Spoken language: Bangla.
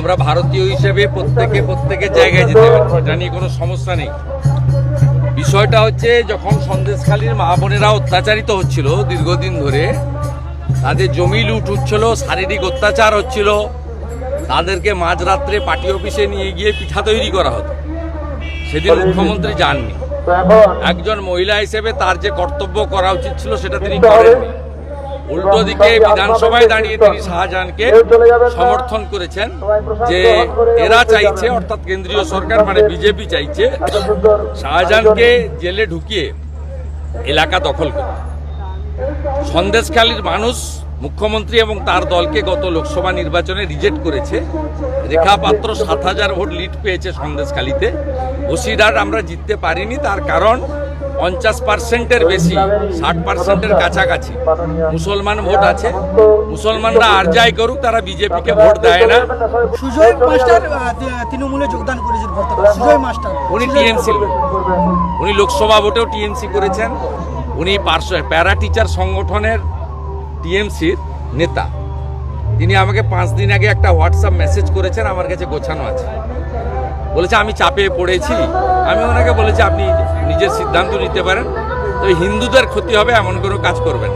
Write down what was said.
আমরা ভারতীয় হিসেবে প্রত্যেকে প্রত্যেকের জায়গায় যেতে পারছি, এটা নিয়ে কোনো সমস্যা নেই। বিষয়টা হচ্ছে, যখন সন্দেশখালীর মা বোনেরা অত্যাচারিত হচ্ছিল দীর্ঘদিন ধরে, তাদের জমি লুট হচ্ছিল, শারীরিক অত্যাচার হচ্ছিল, তাদেরকে মাঝরাত্রে পার্টি অফিসে নিয়ে গিয়ে পিঠা তৈরি করা হতো। সেদিন মুখ্যমন্ত্রী যাননি। একজন মহিলা হিসেবে তার যে কর্তব্য করা উচিত ছিল, সেটা তিনি করেননি। উল্টো দিকে বিধানসভায় দাঁড়িয়ে তিনি শাহজাহানকে সমর্থন করেছেন যে এরা চাইছে অর্থাৎ কেন্দ্রীয় সরকার মানে বিজেপি চাইছে শাহজাহানকে জেলে ঢুকিয়ে এলাকা দখল করতে। সন্দেশখালীর মানুষ মুখ্যমন্ত্রী এবং তার দলকে গত লোকসভা নির্বাচনে রিজেক্ট করেছে। রেখা পাত্র সাত হাজার ভোট লিড পেয়েছে সন্দেশখালীতে। বসিরহাট আমরা জিততে পারিনি তার কারণ পঞ্চাশ পার্সেন্টের বেশি ষাট পার্সেন্টের কাছাকাছি। মুসলমান ভোট আছে। মুসলমানরা আর যাই করুক তারা বিজেপিকে ভোট দেয় না। সুজয় মাস্টার তৃণমূলে যোগদান করেছেন বর্তমানে। সুজয় মাস্টার। উনি টিএমসি উনি লোকসভা ভোটেও টিএমসি করেছেন। উনি পার্শ্ব প্যারা টিচার সংগঠনের টিএমসির নেতা। তিনি আমাকে পাঁচ দিন আগে একটা হোয়াটসঅ্যাপ মেসেজ করেছেন আমার কাছে গোছানো আছে। বলেছে, আমি চাপে পড়েছি। আমি ওনাকে বলেছি, আপনি নিজের সিদ্ধান্ত নিতে পারেন। তবে হিন্দুদের ক্ষতি হবে, এমন কোনো কাজ করবেন